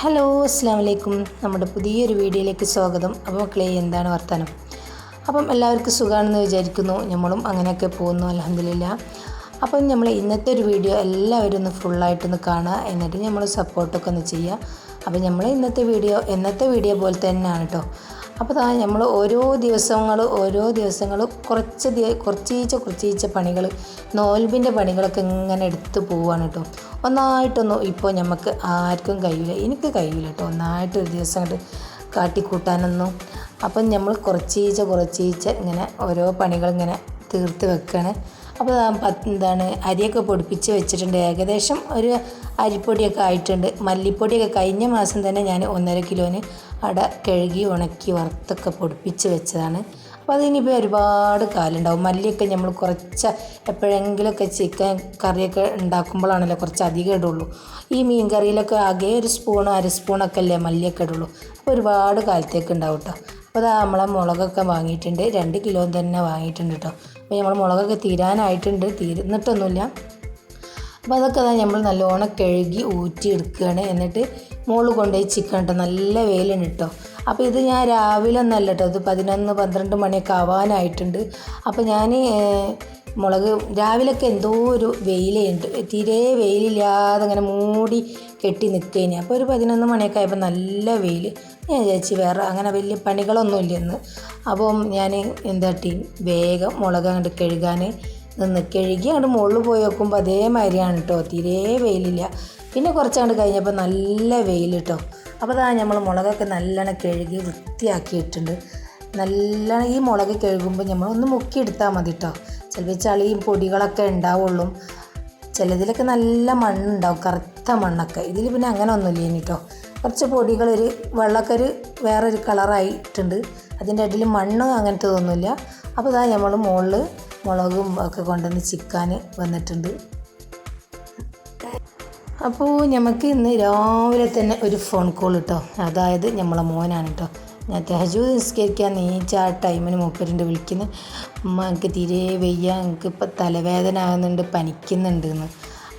Hello അസ്സാം വലൈക്കും നമ്മുടെ പുതിയൊരു വീഡിയോയിലേക്ക് സ്വാഗതം. അപ്പോൾ മക്കളെ എന്താണ് വർത്തമാനം അപ്പം എല്ലാവർക്കും സുഖമാണെന്ന് വിചാരിക്കുന്നു. നമ്മളും അങ്ങനെയൊക്കെ പോകുന്നു അലഹമില്ല അപ്പം നമ്മൾ ഇന്നത്തെ ഒരു വീഡിയോ എല്ലാവരും ഒന്ന് ഫുള്ളായിട്ടൊന്ന് കാണുക. എന്നിട്ട് നമ്മൾ സപ്പോർട്ടൊക്കെ ഒന്ന് ചെയ്യുക. അപ്പം നമ്മൾ ഇന്നത്തെ വീഡിയോ ഇന്നത്തെ വീഡിയോ പോലെ തന്നെയാണ് കേട്ടോ അപ്പോൾ താ നമ്മൾ ഓരോ ദിവസങ്ങൾ ഓരോ ദിവസങ്ങൾ കുറച്ച് കുറച്ചീച്ച കുറച്ചീച്ച പണികൾ നോൽബിന്റെ പണികളൊക്കെ ഇങ്ങനെ എടുത്ത് പോവാണ് കേട്ടോ ഒന്നായിട്ടൊന്നും ഇപ്പോൾ നമുക്ക് ആർക്കും കഴിയില്ല എനിക്ക് കഴിയില്ല കേട്ടോ ഒന്നായിട്ട് ഒരു ദിവസം അങ്ങോട്ട് കാട്ടിക്കൂട്ടാനൊന്നും. അപ്പം നമ്മൾ കുറച്ചീച്ച കുറച്ചീച്ച ഇങ്ങനെ ഓരോ പണികൾ ഇങ്ങനെ തീർത്ത് വെക്കുകയാണ് അപ്പോൾ എന്താണ് അരിയൊക്കെ പൊടിപ്പിച്ച് വെച്ചിട്ടുണ്ട്. ഏകദേശം ഒരു അരിപ്പൊടിയൊക്കെ ആയിട്ടുണ്ട്. മല്ലിപ്പൊടിയൊക്കെ കഴിഞ്ഞ മാസം തന്നെ ഞാൻ ഒന്നര കിലോന് അട കഴുകി ഉണക്കി വറുത്തൊക്കെ പൊടിപ്പിച്ച് വെച്ചതാണ്. അപ്പോൾ അതിനിപ്പോൾ ഒരുപാട് കാലുണ്ടാവും. മല്ലിയൊക്കെ നമ്മൾ കുറച്ച് എപ്പോഴെങ്കിലുമൊക്കെ ചിക്കൻ കറിയൊക്കെ ഉണ്ടാക്കുമ്പോഴാണല്ലോ കുറച്ച് അധികം ഇടുള്ളൂ. ഈ മീൻ കറിയിലൊക്കെ ആകെ ഒരു സ്പൂണോ അര സ്പൂണൊക്കെ അല്ലേ മല്ലിയൊക്കെ ഇടുള്ളൂ. അപ്പോൾ ഒരുപാട് കാലത്തേക്ക് ഉണ്ടാവും കേട്ടോ. അപ്പോൾ അതാ നമ്മളെ മുളകൊക്കെ വാങ്ങിയിട്ടുണ്ട്. രണ്ട് കിലോ തന്നെ വാങ്ങിയിട്ടുണ്ട് കേട്ടോ. അപ്പോൾ നമ്മൾ മുളകൊക്കെ തീരാനായിട്ടുണ്ട്. തീരുന്നിട്ടൊന്നുമില്ല അപ്പോൾ അതൊക്കെ തന്നെ നമ്മൾ നല്ലോണം കഴുകി ഊറ്റി എടുക്കുകയാണ് എന്നിട്ട് മുകളിൽ കൊണ്ടുപോയി ചിക്കൻ കേട്ടോ നല്ല വെയിലുണ്ട് കേട്ടോ അപ്പോൾ ഇത് ഞാൻ രാവിലെ ഒന്നല്ല കേട്ടോ ഇത് പതിനൊന്ന് പന്ത്രണ്ട് മണിയൊക്കെ ആവാനായിട്ടുണ്ട്. അപ്പോൾ ഞാൻ മുളക് രാവിലെയൊക്കെ എന്തോ ഒരു വെയിലുണ്ട്. തീരെ വെയിലില്ലാതെ ഇങ്ങനെ മൂടി കെട്ടി നിൽക്കുകയാണ്. അപ്പോൾ ഒരു പതിനൊന്ന് മണിയൊക്കെ ആയപ്പോൾ നല്ല വെയിൽ ഞാൻ ചേച്ചി വേറെ അങ്ങനെ വലിയ പണികളൊന്നും ഇല്ലെന്ന് അപ്പം ഞാൻ എന്താട്ടി വേഗം മുളക് അങ്ങോട്ട് കഴുകാൻ നിന്ന് കഴുകി അങ്ങോട്ട് മുകളിൽ പോയി നോക്കുമ്പോൾ അതേമാതിരിയാണ് കേട്ടോ തീരെ വെയിലില്ല. പിന്നെ കുറച്ചങ്ങോട്ട് കഴിഞ്ഞപ്പോൾ നല്ല വെയിൽ കേട്ടോ അപ്പോൾ അതാ നമ്മൾ മുളകൊക്കെ നല്ലോണം കഴുകി വൃത്തിയാക്കിയിട്ടുണ്ട്. നല്ലോണം ഈ മുളക് കഴുകുമ്പോൾ നമ്മൾ ഒന്ന് മുക്കിയെടുത്താൽ മതി കേട്ടോ ചിലപ്പോൾ ചളിയും പൊടികളൊക്കെ ഉണ്ടാവുള്ളൂ ചിലതിലൊക്കെ നല്ല മണ്ണുണ്ടാവും കറുത്ത മണ്ണൊക്കെ. ഇതിൽ പിന്നെ അങ്ങനെ ഒന്നുമില്ല കേട്ടോ കുറച്ച് പൊടികളൊരു ഒരു വെള്ളമൊക്കെ ഒരു വേറൊരു കളറായിട്ടുണ്ട്. അതിന്റെ അടിയിൽ മണ്ണ് അങ്ങനത്തെ ഒന്നുമില്ല അപ്പോൾ ഇതാ നമ്മൾ മുകളിൽ മുളകും ഒക്കെ കൊണ്ടുവന്ന് ചിക്കാൻ വന്നിട്ടുണ്ട്. അപ്പോൾ നമുക്ക് ഇന്ന് രാവിലെ തന്നെ ഒരു ഫോൺ കോൾ കേട്ടോ അതായത് നമ്മളെ മോനാണ് കേട്ടോ ഞാൻ തെഹജു നിസ്കരിക്കാൻ നീച്ച ആ ടൈമിന് മൂപ്പരുണ്ട് വിളിക്കുന്നത് അമ്മ എനിക്ക് തീരെ വയ്യ. എനിക്ക് ഇപ്പം തലവേദന ആകുന്നുണ്ട് പനിക്കുന്നുണ്ട് എന്ന്.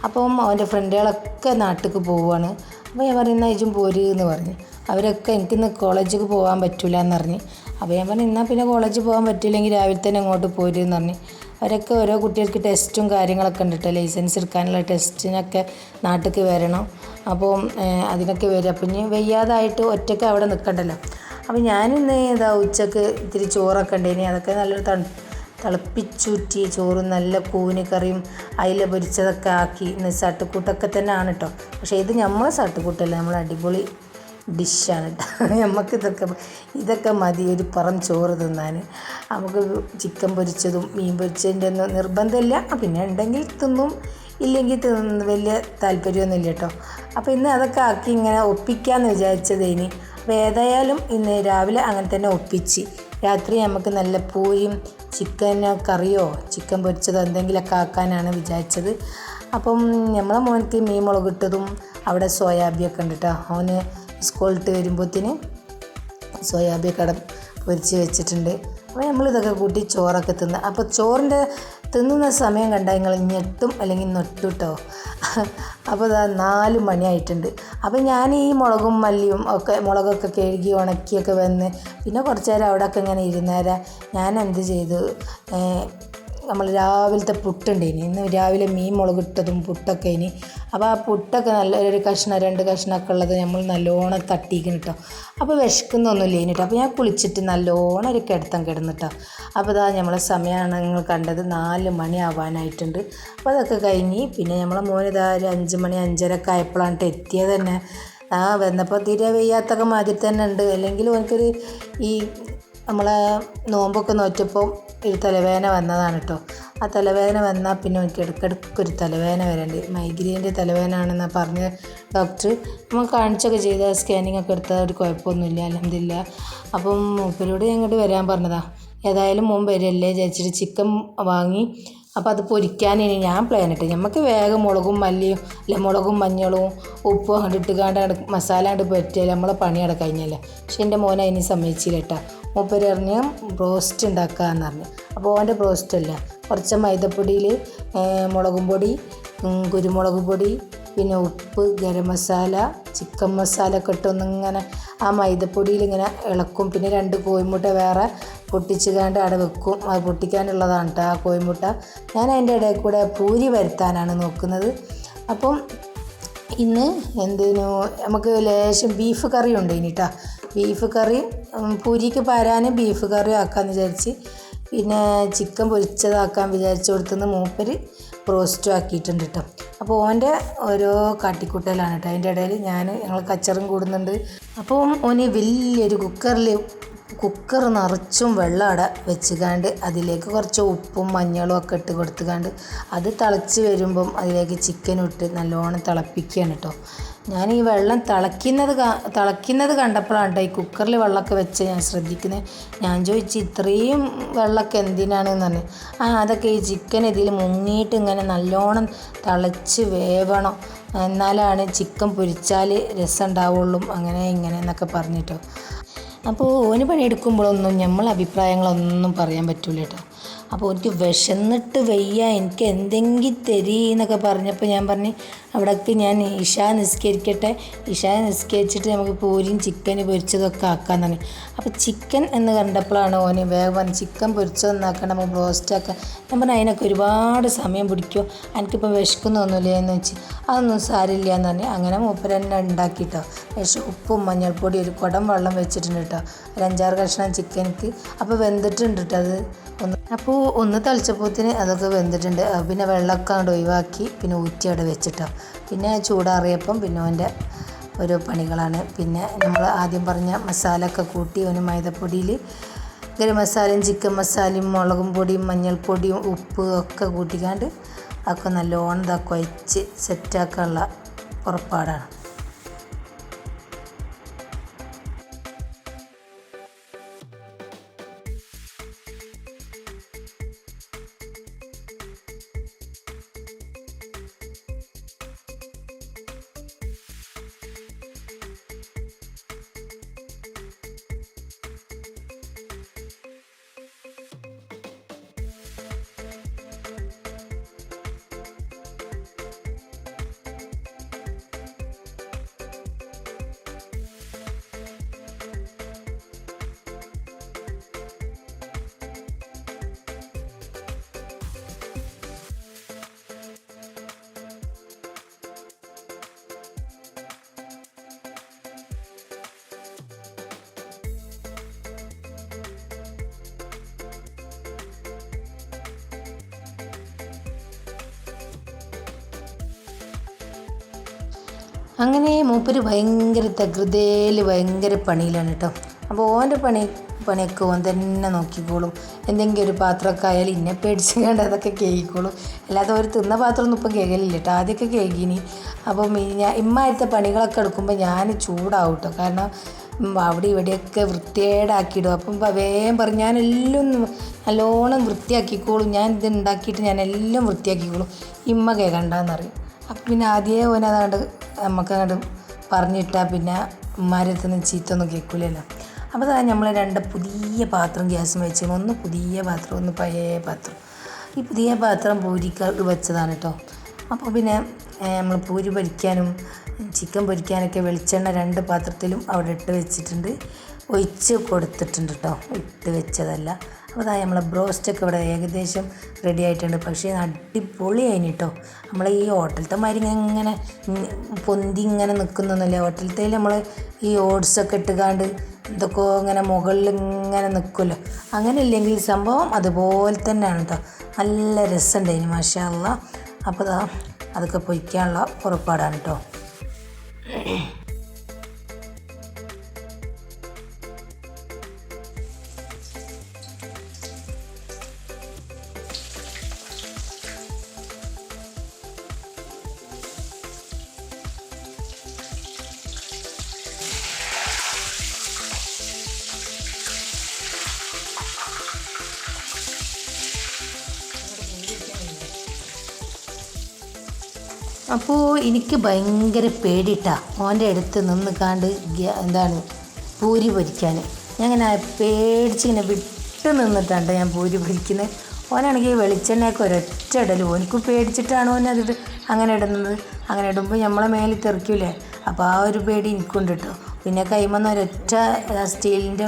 അപ്പം അവന്റെ ഫ്രണ്ടുകളൊക്കെ നാട്ടിലേക്ക് പോവുകയാണ്. അപ്പോൾ ഞാൻ പറയുന്ന ഇജും പോര് എന്ന് പറഞ്ഞു. അവരൊക്കെ എനിക്കിന്ന് കോളേജിലേക്ക് പോകാൻ പറ്റില്ല എന്ന് പറഞ്ഞ്. അപ്പോൾ ഞാൻ പറഞ്ഞു എന്നാൽ പിന്നെ കോളേജിൽ പോകാൻ പറ്റില്ലെങ്കിൽ രാവിലെ തന്നെ അങ്ങോട്ട് പോരെന്ന് പറഞ്ഞ്. അവരൊക്കെ ഓരോ കുട്ടികൾക്ക് ടെസ്റ്റും കാര്യങ്ങളൊക്കെ ഉണ്ട് കേട്ടോ ലൈസൻസ് എടുക്കാനുള്ള ടെസ്റ്റിനൊക്കെ നാട്ടിലേക്ക് വരണം. അപ്പോൾ അതിനൊക്കെ വരും. അപ്പം ഇനി വയ്യാതായിട്ട് ഒറ്റയ്ക്ക് അവിടെ നിൽക്കണ്ടല്ലോ അപ്പോൾ ഞാനിന്ന് ഇതാ ഉച്ചയ്ക്ക് ഇത്തിരി ചോറൊക്കെ ഉണ്ടേനി. അതൊക്കെ നല്ലൊരു തണു തിളപ്പിച്ചൂറ്റി ചോറ് നല്ല കൂന് കറിയും അയില പൊരിച്ചതൊക്കെ ആക്കി ഇന്ന് സട്ടുക്കൂട്ടൊക്കെ തന്നെ ആണ് കേട്ടോ പക്ഷേ ഇത് നമ്മളെ സട്ടുക്കൂട്ടല്ല നമ്മൾ അടിപൊളി ഡിഷാണ് കേട്ടോ നമുക്ക് ഇതൊക്കെ ഇതൊക്കെ മതി ഒരു പറം ചോറ് തിന്നാൻ. നമുക്ക് ചിക്കൻ പൊരിച്ചതും മീൻ പൊരിച്ചതിന്റെ ഒന്നും നിർബന്ധമില്ല. പിന്നെ ഉണ്ടെങ്കിൽ തിന്നും ഇല്ലെങ്കിൽ തിന്ന് വലിയ താല്പര്യമൊന്നുമില്ല കേട്ടോ അപ്പോൾ ഇന്ന് അതൊക്കെ ആക്കി ഇങ്ങനെ ഒപ്പിക്കാമെന്ന് വിചാരിച്ചത് ഇനി. അപ്പോൾ ഏതായാലും ഇന്ന് രാവിലെ അങ്ങനെ തന്നെ ഒപ്പിച്ച് രാത്രി നമുക്ക് നല്ല പൂരിയും ചിക്കൻ കറിയോ ചിക്കൻ പൊരിച്ചതോ എന്തെങ്കിലുമൊക്കെ ആക്കാനാണ് വിചാരിച്ചത്. അപ്പം നമ്മളെ മോനക്ക് മീൻ മുളകിട്ടതും അവിടെ സോയാബിയൊക്കെ ഉണ്ട് കേട്ടോ അവന് സ്കൂളിട്ട് വരുമ്പോഴത്തേന് സോയാബി കട പൊരിച്ച് വെച്ചിട്ടുണ്ട്. അപ്പോൾ നമ്മളിതൊക്കെ കൂട്ടി ചോറൊക്കെ തിന്ന്. അപ്പോൾ ചോറിന്റെ തിന്നുന്ന സമയം കണ്ടാൽ നിങ്ങൾ ഞെട്ടും അല്ലെങ്കിൽ നൊട്ടുട്ടോ അപ്പോൾ ഇതാ നാല് മണിയായിട്ടുണ്ട്. അപ്പോൾ ഞാൻ ഈ മുളകും മല്ലിയും ഒക്കെ മുളകൊക്കെ കഴുകി ഉണക്കിയൊക്കെ വന്ന് പിന്നെ കുറച്ച് നേരം അവിടെയൊക്കെ ഇങ്ങനെ ഇരുന്നേരം. ഞാൻ എന്ത് ചെയ്തു? നമ്മൾ രാവിലത്തെ പുട്ടുണ്ടേനി ഇന്ന് രാവിലെ മീൻ മുളകിട്ടതും പുട്ടൊക്കെ ഇനി. അപ്പോൾ ആ പുട്ടൊക്കെ നല്ല ഒരു കഷ്ണം രണ്ട് കഷ്ണമൊക്കെ ഉള്ളത് നമ്മൾ നല്ലോണം തട്ടിക്കണം കേട്ടോ അപ്പോൾ വിശക്കുന്നൊന്നുമില്ല ഇനി കേട്ടോ അപ്പോൾ ഞാൻ കുളിച്ചിട്ട് നല്ലോണം ഒരു കിടത്തം കിടന്നിട്ടോ അപ്പോൾ ഇതാ നമ്മളെ സമയമാണ് നിങ്ങൾ കണ്ടത്. നാല് മണി ആവാനായിട്ടുണ്ട്. അപ്പോൾ അതൊക്കെ കഴിഞ്ഞ് പിന്നെ നമ്മളെ മോനിതാ ഒരു അഞ്ച് മണി അഞ്ചരക്കെ ആയപ്പോഴാണ് എത്തിയത് തന്നെ. ആ വന്നപ്പോൾ തീരെ വയ്യാത്തൊക്കെ മാതിരി തന്നെ ഉണ്ട്. അല്ലെങ്കിൽ എനിക്കൊരു ഈ നമ്മളെ നോമ്പൊക്കെ നോറ്റപ്പോൾ ഒരു തലവേദന വന്നതാണ് കേട്ടോ ആ തലവേദന വന്നാൽ പിന്നെ എനിക്ക് ഇടയ്ക്കിടയ്ക്ക് ഒരു തലവേദന വരണ്ട്. മൈഗ്രെയിന്റെ തലവേദന ആണെന്ന് പറഞ്ഞ ഡോക്ടർ നമ്മൾ കാണിച്ചൊക്കെ ചെയ്ത സ്കാനിങ് ഒക്കെ എടുത്താൽ ഒരു കുഴപ്പമൊന്നുമില്ല അലഹമില്ല അപ്പം മൂപ്പരോട് ഞങ്ങോട്ട് വരാൻ പറഞ്ഞതാണ് ഏതായാലും മുമ്പ് വരല്ലേ വിചാരിച്ചിട്ട് ചിക്കൻ വാങ്ങി അപ്പോൾ അത് പൊരിക്കാനാണ് ഞാൻ പ്ലാൻ ഇട്ട്. നമുക്ക് വേഗം മുളകും മല്ലിയും അല്ലെ മുളകും മഞ്ഞളും ഉപ്പും അങ്ങോട്ട് ഇട്ടുകാണ്ട് മസാല അങ്ങോട്ട് പറ്റിയാൽ നമ്മളെ പണിയവിടെ കഴിഞ്ഞല്ലേ. പക്ഷെ എന്റെ മോനെ അതിന് സമ്മതിച്ചില്ല കേട്ടോ മൂപ്പര് പറഞ്ഞ് ബ്രോസ്റ്റ് ഉണ്ടാക്കാമെന്ന് പറഞ്ഞു. അപ്പോൾ ഓന്റെ ബ്രോസ്റ്റ് അല്ല. കുറച്ച് മൈദപ്പൊടിയിൽ മുളകും പൊടി കുരുമുളക് പൊടി പിന്നെ ഉപ്പ് ഗരം മസാല ചിക്കൻ മസാല ഒക്കെ ഇട്ടൊന്നിങ്ങനെ ആ മൈദപ്പൊടിയിൽ ഇങ്ങനെ ഇളക്കും. പിന്നെ രണ്ട് കോഴിമുട്ട വേറെ പൊട്ടിച്ചുകാണ്ട് അവിടെ വെക്കും. അത് പൊട്ടിക്കാനുള്ളതാണ് കേട്ടോ ആ കോഴിമുട്ട ഞാൻ അതിന്റെ ഇടയിൽ കൂടെ പൂരി വരുത്താനാണ് നോക്കുന്നത്. അപ്പം ഇന്ന് എന്തിനു? നമുക്ക് ലേശം ബീഫ് കറി ഉണ്ട് ഇനി കേട്ടോ ബീഫ് കറി പൂരിക്ക് പരാൻ ബീഫ് കറി ആക്കാമെന്ന് വിചാരിച്ച്. പിന്നെ ചിക്കൻ പൊരിച്ചതാക്കാൻ വിചാരിച്ച് കൊടുത്തുനിന്ന് മൂപ്പര് റോസ്റ്റും ആക്കിയിട്ടുണ്ട് കേട്ടോ അപ്പോൾ ഓന്റെ ഓരോ കാട്ടിക്കുട്ടലാണ് കേട്ടോ അതിന്റെ ഇടയിൽ ഞാൻ ഞങ്ങൾ കച്ചറും കൂടുന്നുണ്ട്. അപ്പോൾ ഓന് വലിയൊരു കുക്കറിൽ കുക്കർ നിറച്ചും വെള്ളം അവിടെ വെച്ചുകാണ്ട് അതിലേക്ക് കുറച്ച് ഉപ്പും മഞ്ഞളും ഒക്കെ ഇട്ട് കൊടുത്തുകാണ്ട് അത് തിളച്ച് വരുമ്പം അതിലേക്ക് ചിക്കൻ ഇട്ട് നല്ലോണം തിളപ്പിക്കുകയാണ് കേട്ടോ ഞാൻ ഈ വെള്ളം തിളയ്ക്കുന്നത് തിളയ്ക്കുന്നത് കണ്ടപ്പോഴാണ് കേട്ടോ ഈ കുക്കറിൽ വെള്ളമൊക്കെ വെച്ച് ഞാൻ ശ്രദ്ധിക്കുന്നത് ഞാൻ ചോദിച്ചു ഇത്രയും വെള്ളമൊക്കെ എന്തിനാണെന്ന് പറഞ്ഞു. ആ അതൊക്കെ ഈ ചിക്കൻ ഇതിൽ മുങ്ങിയിട്ട് ഇങ്ങനെ നല്ലോണം തിളച്ച് വേവണം. എന്നാലാണ് ചിക്കൻ പൊരിച്ചാൽ രസം ഉണ്ടാവുള്ളൂ അങ്ങനെ ഇങ്ങനെ എന്നൊക്കെ പറഞ്ഞിട്ടോ. അപ്പോൾ ഓന് പണിയെടുക്കുമ്പോഴൊന്നും നമ്മൾ അഭിപ്രായങ്ങളൊന്നും പറയാൻ പറ്റൂല കേട്ടോ അപ്പോൾ എനിക്ക് വിശന്നിട്ട് വയ്യ എനിക്ക് എന്തെങ്കിലും തരി എന്നൊക്കെ പറഞ്ഞപ്പോൾ ഞാൻ പറഞ്ഞു അവിടേക്ക് ഞാൻ ഇഷ നിസ്കരിക്കട്ടെ. ഇഷ നിസ്കരിച്ചിട്ട് നമുക്ക് പൂരിയും ചിക്കൻ പൊരിച്ചതൊക്കെ ആക്കാമെന്ന് പറഞ്ഞു. അപ്പോൾ ചിക്കൻ എന്ന് കണ്ടപ്പോഴാണ് ഓന് വേഗം പറഞ്ഞു ചിക്കൻ പൊരിച്ചതൊന്നാക്കണം നമുക്ക് ബ്രോസ്റ്റ് ആക്കാം. ഞാൻ പറഞ്ഞു അതിനൊക്കെ ഒരുപാട് സമയം പിടിക്കുമോ എനിക്കിപ്പോൾ വിശക്കുന്നൊന്നുമില്ല എന്ന് വെച്ച്. അതൊന്നും സാരില്ല എന്ന് പറഞ്ഞു. അങ്ങനെ മൂപ്പര് തന്നെ ഉണ്ടാക്കിട്ടോ. ലേശം ഉപ്പും മഞ്ഞൾപ്പൊടി ഒരു കുടം വെള്ളം വെച്ചിട്ടുണ്ട് കേട്ടോ. ഒരു അഞ്ചാറ് കഷ്ണം ചിക്കനക്ക് അപ്പോൾ വെന്തിട്ടുണ്ട് കേട്ടോ അത്. ഒന്ന് അപ്പോൾ ഒന്ന് തളിച്ചപ്പോത്തിന് അതൊക്കെ വെന്തിട്ടുണ്ട്. പിന്നെ വെള്ളമൊക്കെ അങ്ങോട്ട് ഒഴിവാക്കി പിന്നെ ഊറ്റി അവിടെ വെച്ചിട്ടോ. പിന്നെ ചൂടാറിയപ്പം പിന്നെ അവന്റെ ഓരോ പണികളാണ്. പിന്നെ നമ്മൾ ആദ്യം പറഞ്ഞ മസാല ഒക്കെ കൂട്ടി അവന് മൈദപ്പൊടിയിൽ ഗരം മസാലയും ചിക്കൻ മസാലയും മുളകും പൊടിയും മഞ്ഞൾപ്പൊടിയും ഉപ്പ് ഒക്കെ കൂട്ടിക്കാണ്ട് ഒക്കെ നല്ലോണം ഇതാ കുഴച്ച് സെറ്റാക്കാനുള്ള പുറപ്പാടാണ്. അങ്ങനെ മൂപ്പര് ഭയങ്കര തകൃതയിൽ ഭയങ്കര പണിയിലാണ് കേട്ടോ അപ്പോൾ ഓന്റെ പണി പണിയൊക്കെ ഓൻ തന്നെ നോക്കിക്കോളും. എന്തെങ്കിലും ഒരു പാത്രമൊക്കെ ആയാലും ഇന്നെ പേടിച്ച് കണ്ട് അതൊക്കെ കേൾക്കോളും അല്ലാതെ ഒരു തിന്ന പാത്രമൊന്നും ഇപ്പം കേൾക്കലില്ല കേട്ടോ ആദ്യമൊക്കെ കേൾക്കിനി അപ്പം ഞാൻ ഇമ്മാരത്തെ പണികളൊക്കെ എടുക്കുമ്പോൾ ഞാൻ ചൂടാവും കേട്ടോ കാരണം അവിടെ ഇവിടെയൊക്കെ വൃത്തികേടാക്കിയിടും. അപ്പം വേഗം പറഞ്ഞ് ഞാനെല്ലാം നല്ലോണം വൃത്തിയാക്കിക്കോളും. ഞാൻ ഇത് ഉണ്ടാക്കിയിട്ട് ഞാൻ എല്ലാം വൃത്തിയാക്കിക്കോളും. ഇമ്മ കേൾക്കണ്ടെന്നറിയും. അപ്പം പിന്നെ ആദ്യമേ നമുക്ക് അങ്ങോട്ട് പറഞ്ഞിട്ടാൽ പിന്നെ നിന്ന് ചീത്തൊന്നും കേൾക്കില്ലല്ലോ അപ്പോൾ അതാണ് നമ്മൾ രണ്ട് പുതിയ പാത്രം ഗ്യാസ് വെച്ച് ഒന്ന് പുതിയ പാത്രം ഒന്ന് പഴയ പാത്രം. ഈ പുതിയ പാത്രം പൂരിക്ക് വെച്ചതാണ് കേട്ടോ അപ്പോൾ പിന്നെ നമ്മൾ പൂരി പൊരിക്കാനും ചിക്കൻ പൊരിക്കാനൊക്കെ വെളിച്ചെണ്ണ രണ്ട് പാത്രത്തിലും അവിടെ ഇട്ട് വെച്ചിട്ടുണ്ട്. ഒഴിച്ച് കൊടുത്തിട്ടുണ്ട് കേട്ടോ ഇട്ട് വെച്ചതല്ല. അപ്പോൾ അതാ നമ്മളെ ബ്രോസ്റ്റൊക്കെ ഇവിടെ ഏകദേശം റെഡി ആയിട്ടുണ്ട്. പക്ഷേ അടിപൊളി കേട്ടോ നമ്മൾ ഈ ഹോട്ടലത്തെ മാതിരി ഇങ്ങനെ പൊന്തി ഇങ്ങനെ നിൽക്കുന്നൊന്നുമില്ല ഹോട്ടലത്തെ നമ്മൾ ഈ ഓട്സൊക്കെ ഇട്ടുകാണ്ട് എന്തൊക്കെയോ ഇങ്ങനെ മുകളിൽ ഇങ്ങനെ നിൽക്കുമല്ലോ അങ്ങനെ ഇല്ലെങ്കിൽ സംഭവം അതുപോലെ തന്നെയാണ് കേട്ടോ നല്ല രസമുണ്ട് മാഷാ അല്ലാ അപ്പോൾ അതൊക്കെ പൊയ്ക്കാനുള്ള പുറപ്പാടാണ് കേട്ടോ അപ്പോൾ എനിക്ക് ഭയങ്കര പേടിട്ടാ ഓന്റെ അടുത്ത് നിന്ന് കാണ്ട് എന്താണ് പൂരി പൊരിക്കാൻ ഞാൻ ഇങ്ങനെ പേടിച്ച് ഇങ്ങനെ വിട്ട് നിന്നിട്ടാണ് ഞാൻ പൂരി പൊരിക്കുന്നത് ഓനാണെങ്കിൽ വെളിച്ചെണ്ണയൊക്കെ ഒരൊറ്റ ഇടലും. ഓനക്ക് പേടിച്ചിട്ടാണ് ഓൻ അതിട്ട് അങ്ങനെ ഇടുന്നത്? അങ്ങനെ ഇടുമ്പോൾ നമ്മളെ മേലിൽ തെറിക്കൂലേ അപ്പോൾ ആ ഒരു പേടി എനിക്കുണ്ട് കേട്ടോ പിന്നെ കൈമന്ന് ഒരൊറ്റ സ്റ്റീലിന്റെ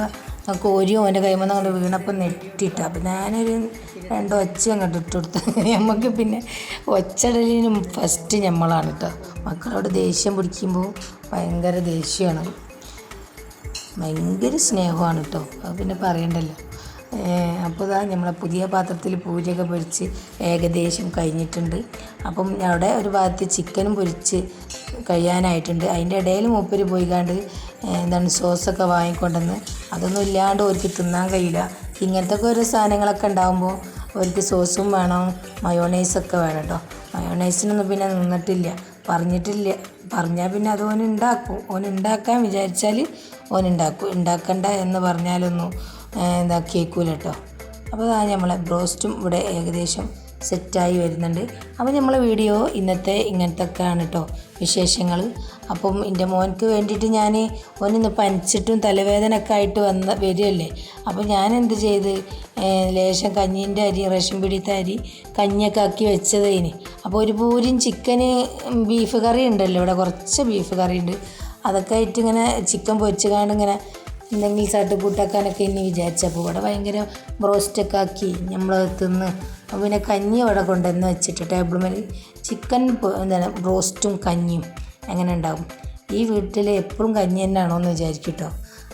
കോരിയും ഓന്റെ കൈമന്ന് അങ്ങോട്ട് വീണപ്പോൾ നെറ്റിട്ടു. അപ്പോൾ ഞാനൊരു രണ്ട് ഒച്ച അങ്ങോട്ട് ഇട്ട് കൊടുത്ത്. നമുക്ക് പിന്നെ ഒച്ചടലിനും ഫസ്റ്റ് നമ്മളാണ് കേട്ടോ മക്കളോട് ദേഷ്യം പിടിക്കുമ്പോൾ ഭയങ്കര ദേഷ്യമാണ് ഭയങ്കര സ്നേഹമാണ് കേട്ടോ അത് പിന്നെ പറയണ്ടല്ലോ. അപ്പോൾ ഇതാ നമ്മളെ പുതിയ പാത്രത്തിൽ പൂജയൊക്കെ പൊരിച്ച് ഏകദേശം കഴിഞ്ഞിട്ടുണ്ട്. അപ്പം അവിടെ ഒരു ഭാഗത്ത് ചിക്കനും പൊരിച്ച് കഴിയാനായിട്ടുണ്ട്. അതിന്റെ ഇടയിൽ മൂപ്പര് പോയിക്കാണ്ട് എന്താണ് സോസൊക്കെ വാങ്ങിക്കൊണ്ടെന്ന് അതൊന്നും ഇല്ലാണ്ട് അവർക്ക് തിന്നാൻ കഴിയില്ല. ഇങ്ങനത്തെ ഓരോ സാധനങ്ങളൊക്കെ ഉണ്ടാകുമ്പോൾ അവർക്ക് സോസും വേണം. മയോണൈസൊക്കെ വേണം കേട്ടോ മയോണൈസിനൊന്നും പിന്നെ നിന്നിട്ടില്ല. പറഞ്ഞിട്ടില്ല. പറഞ്ഞാൽ പിന്നെ അത് ഓൻ ഉണ്ടാക്കാൻ വിചാരിച്ചാൽ ഓൻ ഉണ്ടാക്കും ഉണ്ടാക്കണ്ട എന്ന് പറഞ്ഞാലൊന്നും ഇതാക്കിയേക്കൂല കേട്ടോ അപ്പോൾ അതാ നമ്മളെ ബ്രോസ്റ്റും ഇവിടെ ഏകദേശം സെറ്റായി വരുന്നുണ്ട്. അപ്പോൾ നമ്മളെ വീഡിയോ ഇന്നത്തെ ഇങ്ങനത്തെക്കെയാണ് കേട്ടോ വിശേഷങ്ങൾ. അപ്പം എന്റെ മോൻക്ക് വേണ്ടിയിട്ട് ഞാൻ ഓനിന്ന് പനിച്ചിട്ടും തലവേദന ഒക്കെ ആയിട്ട് വന്ന വരികയല്ലേ? അപ്പോൾ ഞാൻ എന്ത് ചെയ്ത് ലേശം കഞ്ഞീന്റെ അരി റേഷൻ പിടിത്ത അരി കഞ്ഞിയൊക്കെ ആക്കി വെച്ചതേന് അപ്പോൾ ഒരു പൂരിയും ചിക്കന് ബീഫ് കറി ഉണ്ടല്ലോ ഇവിടെ. കുറച്ച് ബീഫ് കറി ഉണ്ട് അതൊക്കെ ആയിട്ട് ഇങ്ങനെ ചിക്കൻ പൊരിച്ച് കാണിങ്ങനെ എന്തെങ്കിലും ചട്ടുപൂട്ടാക്കാനൊക്കെ ഇനി വിചാരിച്ചപ്പോൾ ഇവിടെ ഭയങ്കര ബ്രോസ്റ്റൊക്കെ ആക്കി നമ്മൾ തിന്ന്. പിന്നെ കഞ്ഞി ഇവിടെ കൊണ്ടുവന്ന് വെച്ചിട്ട് ടേബിൾ മേൽ ചിക്കൻ എന്താണ് ബ്രോസ്റ്റും കഞ്ഞിയും എങ്ങനെ ഉണ്ടാകും ഈ വീട്ടിൽ എപ്പോഴും കഞ്ഞി തന്നെയാണോ എന്ന് വിചാരിക്കും കേട്ടോ.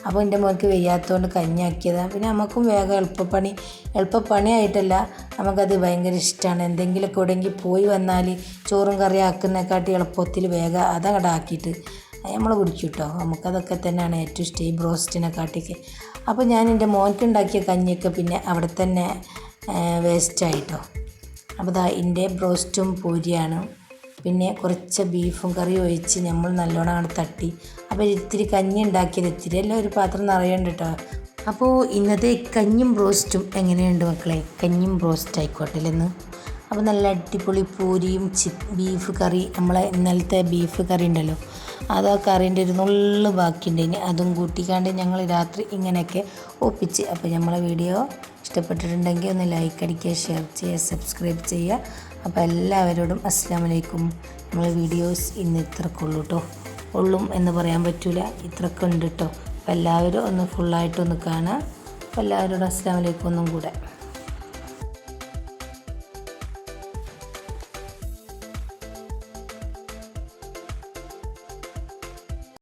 അപ്പോൾ എന്റെ മോൾക്ക് വെയ്യാത്തതുകൊണ്ട് കഞ്ഞി ആക്കിയതാണ് പിന്നെ നമുക്കും വേഗം എളുപ്പപ്പണി. എളുപ്പപ്പണിയായിട്ടല്ല നമുക്കത് ഭയങ്കര ഇഷ്ടമാണ് എന്തെങ്കിലുമൊക്കെ എവിടെയെങ്കിൽ പോയി വന്നാൽ ചോറും കറി ആക്കുന്നതിനെക്കാട്ടി എളുപ്പത്തിൽ വേഗം അതങ്ങോട്ട് ആക്കിയിട്ട് നമ്മൾ കുടിക്കും കേട്ടോ നമുക്കതൊക്കെ തന്നെയാണ് ഏറ്റവും ഇഷ്ടം ഈ ബ്രോസ്റ്റിനെ കാട്ടിക്ക്. അപ്പോൾ ഞാൻ എന്റെ മോൻക്ക് കഞ്ഞിയൊക്കെ പിന്നെ അവിടെ തന്നെ വേസ്റ്റായിട്ടോ. അപ്പോൾ ദാ എന്റെ ബ്രോസ്റ്റും പൂരിയാണ്. പിന്നെ കുറച്ച് ബീഫും കറി ഒഴിച്ച് നമ്മൾ നല്ലോണം അങ്ങോട്ട് തട്ടി. അപ്പോൾ ഇത്തിരി കഞ്ഞി ഉണ്ടാക്കിയത് ഇത്തിരി എല്ലാം ഒരു പാത്രം നിറയുണ്ട് കേട്ടോ അപ്പോൾ ഇന്നത്തെ കഞ്ഞും ബ്രോസ്റ്റും എങ്ങനെയുണ്ട് മക്കളെ? കഞ്ഞും ബ്രോസ്റ്റ് ആയിക്കോട്ടെ എന്ന് അപ്പോൾ നല്ല അടിപൊളി പൂരിയും ചി ബീഫ് കറി നമ്മളെ ഇന്നലത്തെ ബീഫ് കറി ഉണ്ടല്ലോ. അത് ആ കറീന്റെ ഒരു നുള്ളു ബാക്കിയുണ്ട്. അതും കൂട്ടിക്കാണ്ട് ഞങ്ങൾ രാത്രി ഇങ്ങനെയൊക്കെ ഒപ്പിച്ച്. അപ്പോൾ നമ്മളെ വീഡിയോ ഇഷ്ടപ്പെട്ടിട്ടുണ്ടെങ്കിൽ ഒന്ന് ലൈക്ക് അടിക്കുക ഷെയർ ചെയ്യുക സബ്സ്ക്രൈബ് ചെയ്യുക. അപ്പോൾ എല്ലാവരോടും അസ്സാം വലൈക്കും നമ്മളെ വീഡിയോസ് ഇന്ന് ഇത്രക്കുള്ളൂ കേട്ടോ ഉള്ളും എന്ന് പറയാൻ പറ്റില്ല ഇത്രയൊക്കെ ഉണ്ട് കേട്ടോ അപ്പോൾ എല്ലാവരും ഒന്ന് ഫുള്ളായിട്ടൊന്ന് കാണുക. അപ്പോൾ എല്ലാവരോടും അസ്സാം വലൈക്കും ഒന്നും കൂടെ.